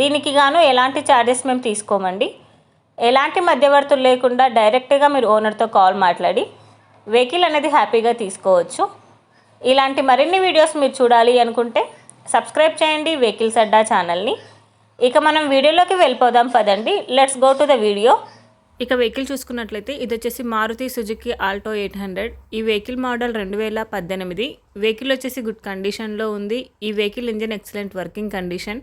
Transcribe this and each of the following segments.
దీనికి గాను ఎలాంటి ఛార్జెస్ మేము తీసుకోమండి. ఎలాంటి మధ్యవర్తులు లేకుండా డైరెక్ట్గా మీరు ఓనర్తో కాల్ మాట్లాడి వెహికల్ అనేది హ్యాపీగా తీసుకోవచ్చు. ఇలాంటి మరిన్ని వీడియోస్ మీరు చూడాలి అనుకుంటే సబ్స్క్రైబ్ చేయండి వెహికల్స్ అడ్డా ఛానల్ని ఇక మనం వీడియోలోకి వెళ్ళిపోదాం పదండి. Let's go to the video ఇక వెహికల్ చూసుకున్నట్లయితే ఇది వచ్చేసి Maruti Suzuki Alto eight hundred. ఈ వెహికల్ మోడల్ రెండు వేల పద్దెనిమిది. వెహికల్ వచ్చేసి గుడ్ కండిషన్లో ఉంది. ఈ vehicle engine excellent working condition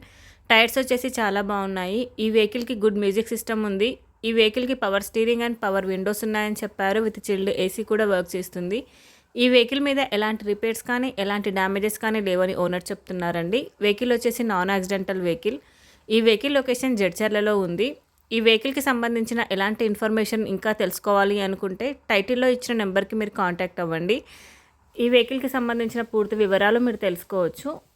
tyres వచ్చేసి చాలా బాగున్నాయి. ఈ వెహికల్కి గుడ్ మ్యూజిక్ సిస్టమ్ ఉంది. ఈ వెహికల్కి power steering and power windows ఉన్నాయని చెప్పారు. విత్ చిల్డ్ ఏసీ కూడా వర్క్ చేస్తుంది. ఈ వెహికల్ మీద ఎలాంటి రిపేర్స్ కానీ ఎలాంటి డ్యామేజెస్ కానీ లేవని ఓనర్ చెప్తున్నారండి. వెహికల్ వచ్చేసి నాన్ యాక్సిడెంటల్ వెహికల్. ఈ వెహికల్ లొకేషన్ జడ్చర్లలో ఉంది. ఈ వెహికల్కి సంబంధించిన ఎలాంటి ఇన్ఫర్మేషన్ ఇంకా తెలుసుకోవాలి అనుకుంటే టైటిల్లో ఇచ్చిన నెంబర్కి మీరు కాంటాక్ట్ అవ్వండి. ఈ వెహికల్కి సంబంధించిన పూర్తి వివరాలు మీరు తెలుసుకోవచ్చు.